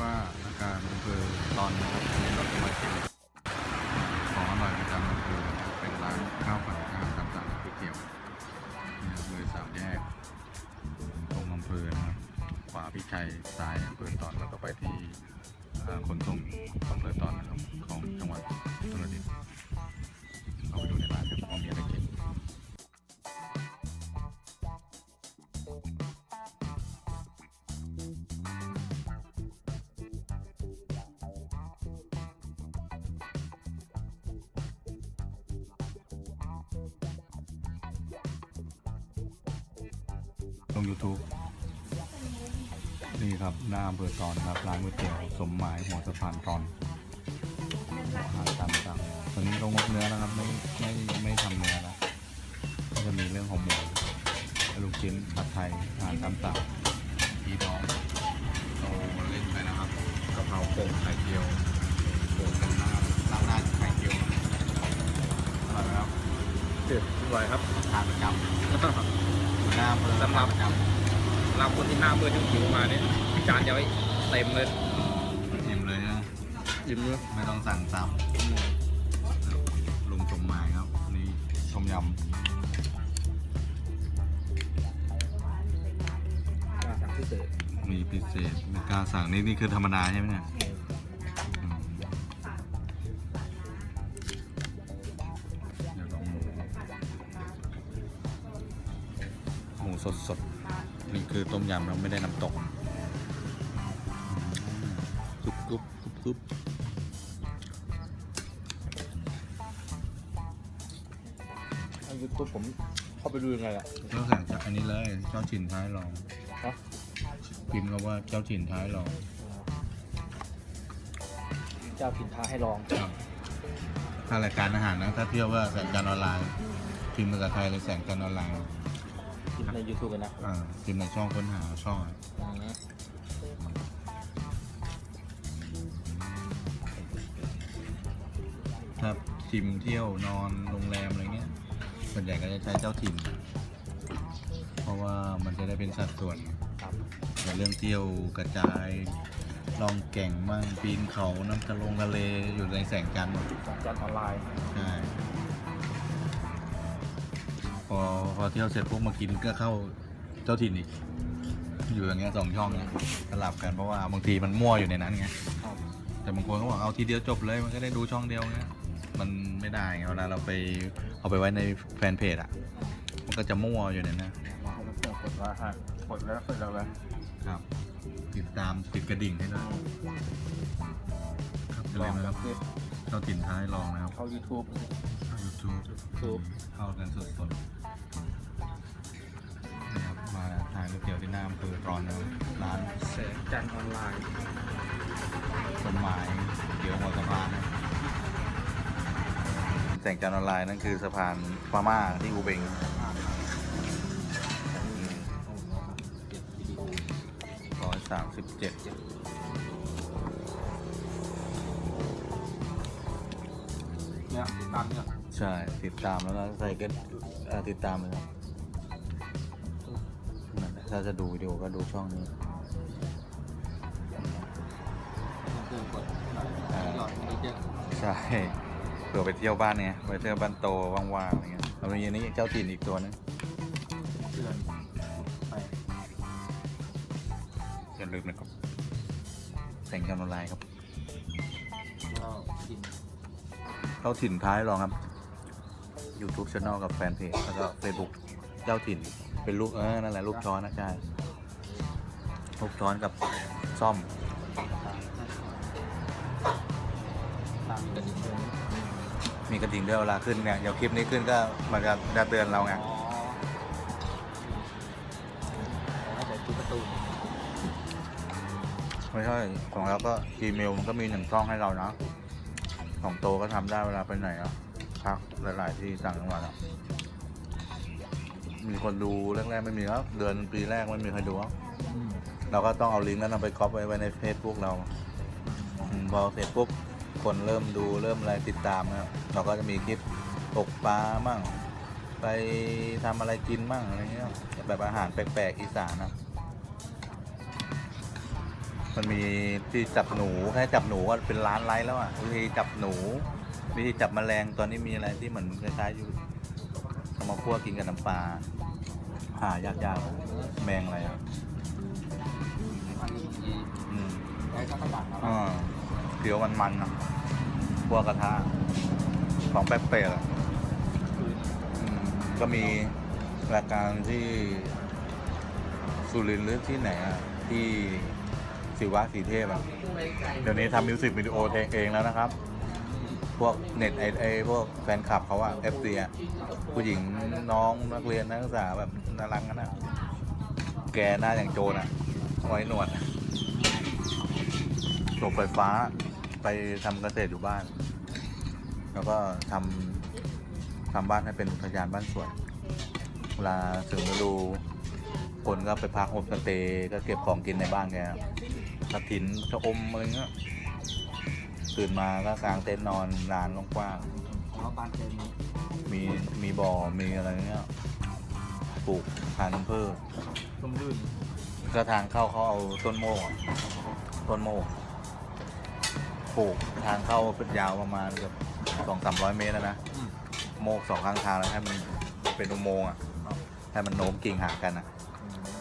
ว่าอาการอำเภอตอนนี้ครับวันนี้เราจะมาชิมของอร่อยประจำอำเภอเป็นร้านข้าวผัดข้าวตามสั่งก๋วยเตี๋ยวนี่ครับเลยสามแยก ตรงอำเภอนะครับ ขวาพิชัยซ้ายอำเภอตอนแล้วก็ไปที่ขนส่งอำเภอตอนนะครับ ลง YouTube นี่ครับหน้าอำเภอตอนครับร้านก๋วยเตี๋ยวสมหมายหัวสะพานตอนอาหารตามสั่งตอนนี้ลงงดเนื้อแล้วครับไม่ไม่ไม่ทำเนื้อแล้วก็จะมีเรื่องของหมูลูกชิ้นผัดไทยอาหารตามสั่งอีน้องโตเล่นไปนะครับกะเพราโป่งไข่เจียวโป่งกันหน้าตั้งหน้าไข่เจียวอร่อยไหมครับเดือดอร่อยครับทานประจำ หัวหน้าอำเภอสำหรับประจำสำหรับคนที่หน้าเบื่อที่หิวมาเนี่ยจานเดียวเต็มเลยอิ่มเลยนะยิ้มเลยไม่ต้องสั่งซ้ำลุงสมหมายครับนี่ต้มยสั่งพิเศษำมีพิเศษไม่กล้าสั่งนี่นี่คือธรรมดาใช่ไหมเนี่ย สดสดๆนี่คือต้มยำเราไม่ได้น้ำตกกรุบกรุบกรุบกรุบอันยูทูบผมเข้าไปดูยังไงอะก็สั่งจากอันนี้เลยเจ้าถิ่นท้ายรองฮะพิมพ์คำว่าเจ้าถิ่นท้ายรองเจ้าถิ่นท้าให้ลองครับถ้ารายการอาหารนะถ้าเที่ยวว่าแสงจันทร์ออนไลน์พิมพ์ภาษาไทยเลยแสงจันทร์ออนไลน์ กินใน YouTube กันนะอ่าพิมพ์ในช่องค้นหาช่องอืมถ้าทิมเที่ยวนอนโรงแรมอะไรเงี้ย ส่วนใหญ่ก็จะใช้เจ้าถิ่นเพราะว่ามันจะได้เป็นสัดส่วนครับแต่เรื่องเที่ยวกระจายลองแก่งมั่งปีนเขาน้ำทะลงทะเลอยู่ในแสงจันทร์หมดสองจานออนไลน์ ใช่ พอพอเที่ยวเสร็จปุ๊บมากินก็เข้าเจ้าถิ่นอีก อยู่อย่างเงี้ยสองช่องเนี่ยสลับกันเพราะว่าบางทีมันมั่วอยู่ในนั้นไงครับแต่บางคนก็บอกเอาทีเดียวจบเลยมันก็ได้ดูช่องเดียวเงี้ยมันไม่ได้ไงเวลาเราไปเอาไปไว้ในแฟนเพจอะ มันก็จะมั่วอยู่ในนั้นแล้วเพื่อนกดว่าฮะกดแล้วเสร็จแล้วเลยครับ ติดตามติดกระดิ่งให้ด้วยครับอย่าลลืองมนะครับคือเจ้าถิ่นท้ายลองนะครับ เข้า YouTube เข้า YouTube YouTube เข้ากันสดๆ มาทานก๋วยเตี๋ยวที่หน้าอำเภอตรอนนะครับร้านแสงจันทร์ออนไลน์สมหมายเดี๋ยวหัวสะพานนะแสงจันทร์ออนไลน์นั่นคือสะพานพม่าที่อูเบงร้อยสามสิบเจ็ดเนี่ยตามเนี่ยใช่ ติดตามแล้วก็ใส่กันเอ่อติดตามเลยครับนั่นแหละ ถ้าจะดูวิดีโอก็ดูช่องนี้เพื่อนกดอ่ายอดมันเยอะใช่เผื่อไปเที่ยวบ้านไงไปเที่ยวบ้านโตว่างๆอะไรเงี้ยแล้วมีอันนี้เจ้าถิ่นอีกตัวนึงเพื่อนไปอย่าลืมนะครับแสงจันทร์ออนไลน์ครับก็กินเข้าถิ่นท้ายรองครับ YouTube Channel กับแฟนเพจแล้วก็ Facebook เจ้าถิ่น เป็นลูกเออนั่นแหละลูกช้อนนะใช่ลูกช้อนกับซ่อมมีกระดิ่งด้วยเวลาขึ้นเนี่ยเดี๋ยวคลิปนี้ขึ้นก็มันจะจะเตือนเราไงไม่ใช่ของเราก็ Gmail มันก็มีหนึ่งช่องให้เรานะ ของโตก็ทำได้เวลาไปไหนอะพักหลาย ๆ ที่ต่างจังหวัดอะ มีคนดูแรกๆไม่มีครับเดือนปีแรกไม่มีใครดูครับอืมเราก็ต้องเอาลิงก์นั้นเอาไปก๊อปไว้ไว้ใน Facebook เราอืมพอเสร็จปุ๊บคนเริ่มดูเริ่มอะไรติดตามนะครับเราก็จะมีคลิปตกปลามั่ง ไปทำอะไรกินมั่งอะไรเงี้ยแบบอาหารแปลกๆอีสานนะมันมีที่จับหนูแค่จับหนูก็เป็นล้านไลค์แล้วอะวิธีจับหนูวิธีจับแมลงตอนนี้มีอะไรที่เหมือนคล้ายๆอยู่ เอามาคั่วกินกับน้ำปลาหายากๆแมงอะไรอะอันนี้ที่อืมใช้จักรยานะอ่าเคียวมันๆอะคั่วกระทะของแป๊กๆอะอืมก็มีรายการที่สุรินทร์หรือที่ไหนอะที่ศิวะสีเทพอะเดี๋ยวนี้ทำมิวสิกวิดีโอเองแล้วนะครับ พวกเน็ตไอไอพวกแฟนคลับเขาอะเอฟซีอะผู้หญิงน้องนักเรียนนักศึกษาแบบน่ารักกันอะแกหน้าอย่างโจรอะไว้หนวดจบไฟฟ้าไปทำเกษตรอยู่บ้าน แล้วก็ทำทำบ้านให้เป็นอุทยานบ้านสวนเวลาถึงฤดูคนก็ไปพักโฮมสเตย์ก็เก็บของกินในบ้านแกกระถินชะอมอะไรเงี้ย ตื่นมาก็กางเต็นท์นอนลานกว้างแล้วบานเป็นๆมีมีบ่อมีอะไรเงี้ยปลูกพันธุ์พืชต้มลื่นก็ทางเข้าเขาเอาต้นโมกอะต้นโมกปลูกทางเข้าเป็นยาวประมาณเกือบสองสามร้อยเมตรแล้วนะ อืมโมกสองข้างทางแล้วให้มันเป็นอุโมงค์อะให้มันโน้มกิ่งหากันอะนี่จ